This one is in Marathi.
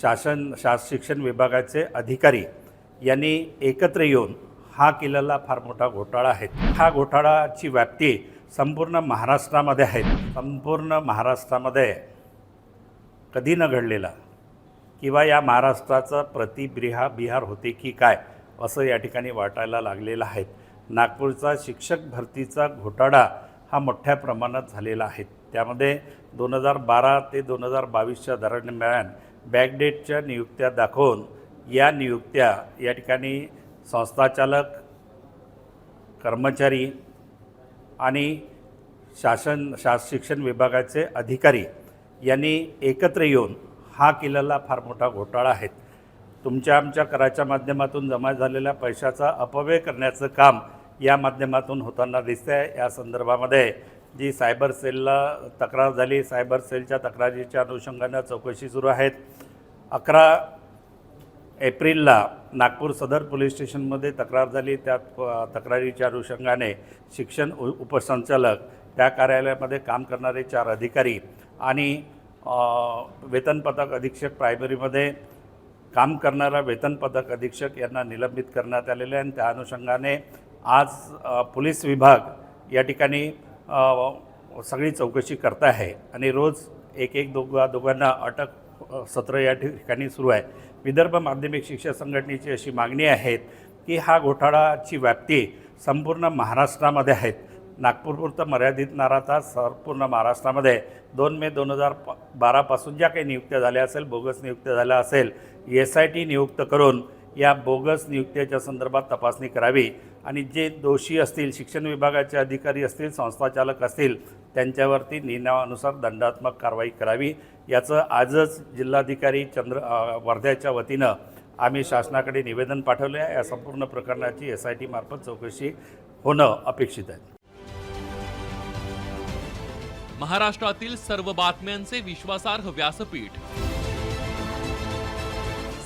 शासन शास शिक्षण विभागाचे अधिकारी यांनी एकत्र येऊन हा केलेला फार मोठा घोटाळा आहे. हा घोटाळाची व्याप्ती संपूर्ण महाराष्ट्रामध्ये आहे. संपूर्ण महाराष्ट्रामध्ये कधी न घडलेला किंवा या महाराष्ट्राचं प्रतिबिहा बिहार होते की काय असं या ठिकाणी वाटायला लागलेलं आहे. नागपूरचा शिक्षक भरतीचा घोटाळा हा मोठ्या प्रमाणात झालेला आहे. त्यामध्ये दोन हजार बारा ते दोन हजार बावीसच्या दरम्यान बॅकडेटच्या नियुक्त्या दाखवून या नियुक्त्या या ठिकाणी संस्थाचालक कर्मचारी आणि शासन शास शिक्षण विभागाचे अधिकारी यांनी एकत्र येऊन हा केलेला फार मोठा घोटाळा आहे. तुमच्या आमच्या कराच्या माध्यमातून जमा झालेल्या पैशाचा अपव्यय करण्याचं काम या माध्यमातून होताना दिसतंय. या संदर्भामध्ये जी सायबर सेलला तक्रार झाली सायबर सेलच्या तक्रारीच्या अनुषंगानं चौकशी सुरू आहेत. अकरा एप्रिलला नागपूर सदर पोलीस स्टेशनमध्ये तक्रार झाली. त्या तक्रारीच्या अनुषंगाने शिक्षण उ उपसंचालक त्या कार्यालयामध्ये काम करणारे चार अधिकारी आणि वेतन पथक अधीक्षक प्रायमरीमध्ये काम करणारा वेतन पथक अधीक्षक यांना निलंबित करण्यात आलेले आहे. आणि त्या अनुषंगाने आज पोलीस विभाग या ठिकाणी सगळी चौकशी करत आहे आणि रोज एक एक दोघा दोघांना अटक सत्र या ठिकाणी सुरू आहे. विदर्भ माध्यमिक शिक्षक संघटनेची अशी मागणी आहे की हा घोटाळाची व्याप्ती संपूर्ण महाराष्ट्रामध्ये आहेत नागपूरपुरतं मर्यादित न राहता संपूर्ण महाराष्ट्रामध्ये दोन मे दोन हजार प बारापासून ज्या काही नियुक्त्या झाल्या असेल बोगस नियुक्त्या झाल्या असेल एस आय टी नियुक्त करून या बोगस नियुक्त्याच्या संदर्भात तपासणी करावी. आणि जे दोषी असतील शिक्षण विभागाचे अधिकारी असतील संस्थाचालक असतील त्यांच्यावरती नियमानुसार दंडात्मक कारवाई करावी. याचं आजच जिल्हाधिकारी चंद्र वर्ध्याच्या वतीनं आम्ही शासनाकडे निवेदन पाठवले आहे या संपूर्ण प्रकरणाची एस आय टी मार्फत चौकशी होणं अपेक्षित आहे. महाराष्ट्रातील सर्व बातम्यांचे विश्वासार्ह व्यासपीठ